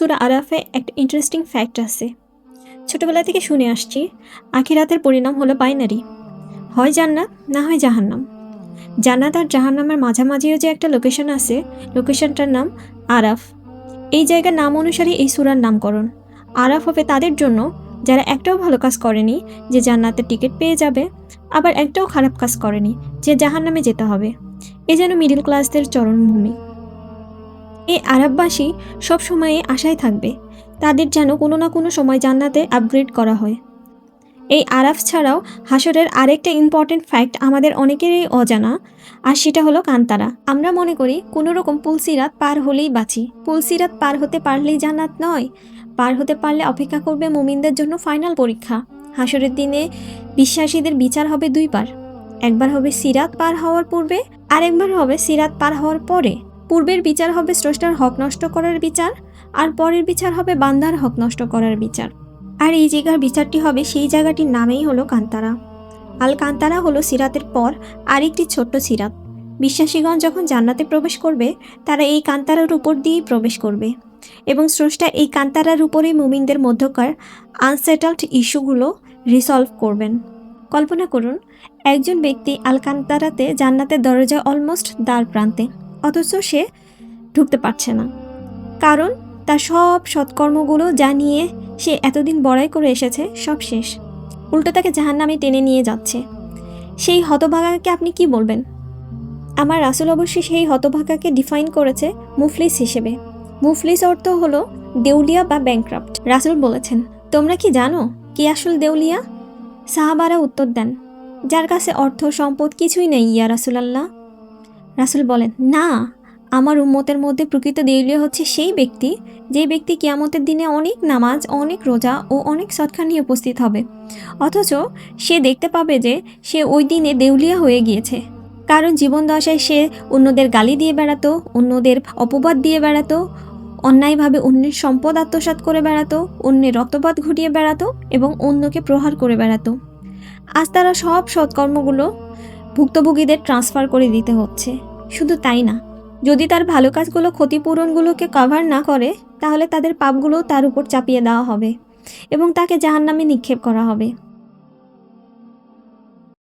সুরা আরাফে একটা interesting fact আছে। ছোটবেলা থেকে শুনে আসছি, আখিরাতের পরিণাম হলো বাইনারি হয় জান্নাত, না হয় জাহান্নাম। জান্নাত আর জাহান্নামের মাঝামাঝিও যে একটা লোকেশন আছে লোকেশনটার নাম আরাফ। এই জায়গার নাম অনুসারে এই সুরার নামকরণ। আরাফ হবে তাদের জন্য, যারা একটাও ভালো কাজ করেনি, যে জান্নাতের টিকিট পেয়ে যাবে, আবার একটাও খারাপ কাজ করেনি, যে জাহান্নামে যেতে হবে। এ যেন মিডিল ক্লাসদের চরণভূমি। এই আরববাসী সব সময়ে আশায় থাকবে। তাদের যেন কোনো না কোনো সময় জান্নাতে আপগ্রেড করা হয়। এই আরাফ ছাড়াও হাসরের আরেকটা ইম্পর্টেন্ট ফ্যাক্ট আমাদের অনেকেরই অজানা, আর সেটা হলো কান্তারা। আমরা মনে করি কোনো রকম পুলসিরাত পার হলেই বাঁচি। পুলসিরাত পার হতে পারলেই জান্নাত নয়। পার হতে পারলে অপেক্ষা করবে মুমিনদের জন্য ফাইনাল পরীক্ষা। হাসরের দিনে বিশ্বাসীদের বিচার হবে দুইবার। একবার হবে সিরাত পার হওয়ার পূর্বে আর একবার হবে সিরাত পার হওয়ার পরে। পূর্বের বিচার হবে স্রষ্টার হক নষ্ট করার বিচার, আর পরের বিচার হবে বান্দার হক নষ্ট করার বিচার। আর এই জায়গার বিচারটি হবে সেই জায়গাটির নামেই হলো কান্তারা। আল কান্তারা হলো সিরাতের পর আরেকটি ছোট্ট সিরাত। বিশ্বাসীগণ যখন জান্নাতে প্রবেশ করবে, তারা এই কান্তারার উপর দিয়েই প্রবেশ করবে। এবং স্রষ্টা এই কান্তারার উপরেই মুমিনদের মধ্যকার আনসেটেলড ইস্যুগুলো রিসলভ করবেন। কল্পনা করুন, একজন ব্যক্তি আলকান্তারাতে জান্নাতের দরজা অলমোস্ট দ্বার প্রান্তে। অথচ সে ঢুকতে পারছে না। কারণ তার সব সৎকর্মগুলো যা নিয়ে সে এতদিন বড়াই করে এসেছে, সব শেষ। উল্টো তাকে জাহান্নামে টেনে নিয়ে যাচ্ছে। সেই হতভাগাকে আপনি কি বলবেন? আমার রাসুল অবশ্যই সেই হতভাগাকে ডিফাইন করেছে মুফলিস হিসেবে। মুফলিস অর্থ হলো দেউলিয়া বা ব্যাংক্রাফট রাসুল বলেছেন, তোমরা কি জানো কি আসল দেউলিয়া? সাহাবারা উত্তর দেন, যার কাছে অর্থ সম্পদ কিছুই নেই ইয়া রাসুলাল্লাহ। রাসুল বলেন, না, আমার উম্মতের মধ্যে প্রকৃত দেউলিয়া হচ্ছে সেই ব্যক্তি, যে ব্যক্তি কিয়ামতের দিনে অনেক নামাজ, অনেক রোজা ও অনেক সৎকার নিয়ে উপস্থিত হবে। অথচ সে দেখতে পাবে যে সে ওই দিনে দেউলিয়া হয়ে গিয়েছে। কারণ জীবন দশায় সে অন্যদের গালি দিয়ে বেড়াতো, অন্যদের অপবাদ দিয়ে বেড়াতো, অন্যায়ভাবে অন্যের সম্পদ আত্মসাৎ করে বেড়াতো, অন্যের রক্তপাত ঘটিয়ে বেড়াতো এবং অন্যকে প্রহার করে বেড়াতো। আজ তারা সব সৎকর্মগুলো ভুক্তভোগীদের ট্রান্সফার করে দিতে হচ্ছে। শুধু তাই না, যদি তার ভালো কাজগুলো, ক্ষতিপূরণগুলোকে কভার না করে, তাহলে তাদের পাপগুলোও তার উপর চাপিয়ে দেওয়া হবে এবং তাকে জাহান্নামে নিক্ষেপ করা হবে।